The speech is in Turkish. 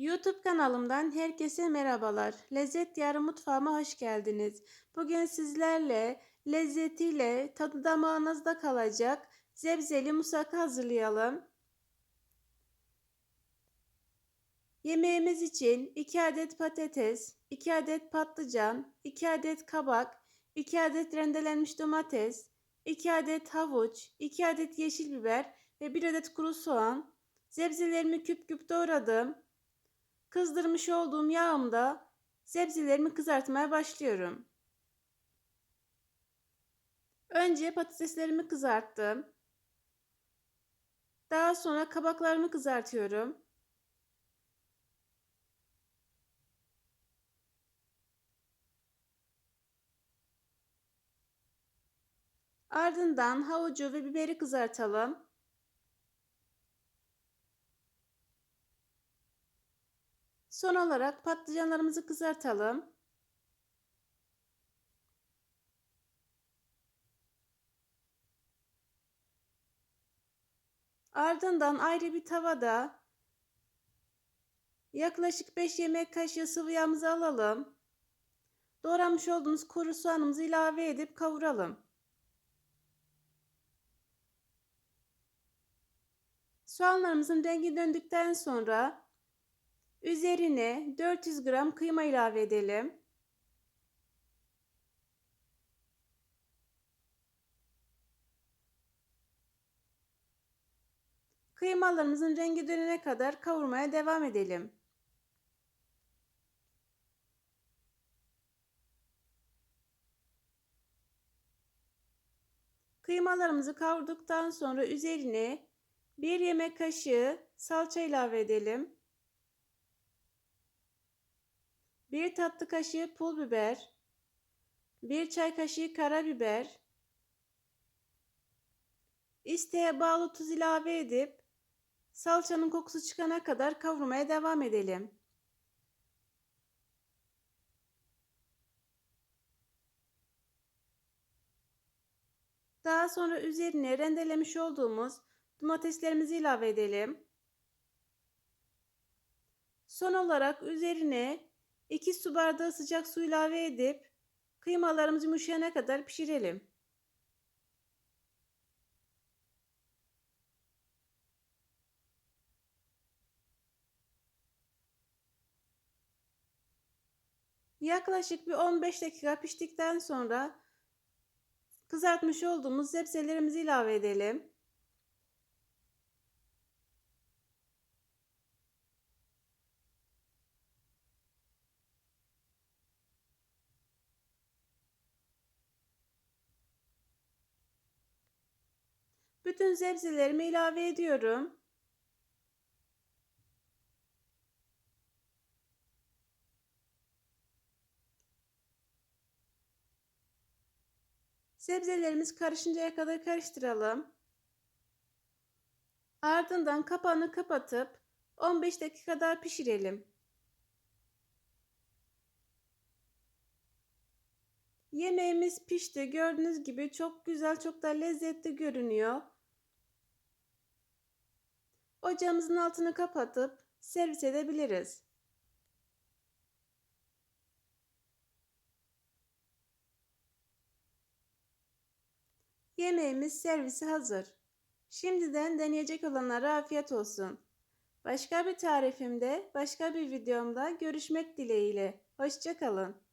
YouTube kanalımdan herkese merhabalar. Lezzet Diyarı mutfağıma hoş geldiniz. Bugün sizlerle lezzetiyle tadı damağınızda kalacak zebzeli musaka hazırlayalım. Yemeğimiz için 2 adet patates, 2 adet patlıcan, 2 adet kabak, 2 adet rendelenmiş domates, 2 adet havuç, 2 adet yeşil biber ve 1 adet kuru soğan. Zebzelerimi küp küp doğradım. Kızdırmış olduğum yağımda sebzelerimi kızartmaya başlıyorum. Önce patateslerimi kızarttım. Daha sonra kabaklarımı kızartıyorum. Ardından havucu ve biberi kızartalım. Son olarak patlıcanlarımızı kızartalım. Ardından ayrı bir tavada yaklaşık 5 yemek kaşığı sıvı yağımızı alalım. Doğramış olduğumuz kuru soğanımızı ilave edip kavuralım. Soğanlarımızın rengi döndükten sonra üzerine 400 gram kıyma ilave edelim. Kıymalarımızın rengi dönene kadar kavurmaya devam edelim. Kıymalarımızı kavurduktan sonra üzerine 1 yemek kaşığı salça ilave edelim. 1 tatlı kaşığı pul biber, 1 çay kaşığı karabiber, isteğe bağlı tuz ilave edip salçanın kokusu çıkana kadar kavurmaya devam edelim. Daha sonra üzerine rendelemiş olduğumuz domateslerimizi ilave edelim. Son olarak üzerine 2 su bardağı sıcak su ilave edip kıymalarımız yumuşayana kadar pişirelim. Yaklaşık bir 15 dakika piştikten sonra kızartmış olduğumuz sebzelerimizi ilave edelim. Bütün sebzelerimi ilave ediyorum. Sebzelerimiz karışıncaya kadar karıştıralım. Ardından kapağını kapatıp 15 dakika daha pişirelim. Yemeğimiz pişti. Gördüğünüz gibi çok güzel, çok da lezzetli görünüyor. Ocağımızın altını kapatıp servis edebiliriz. Yemeğimiz servisi hazır. Şimdiden deneyecek olanlara afiyet olsun. Başka bir tarifimde, başka bir videomda görüşmek dileğiyle. Hoşçakalın.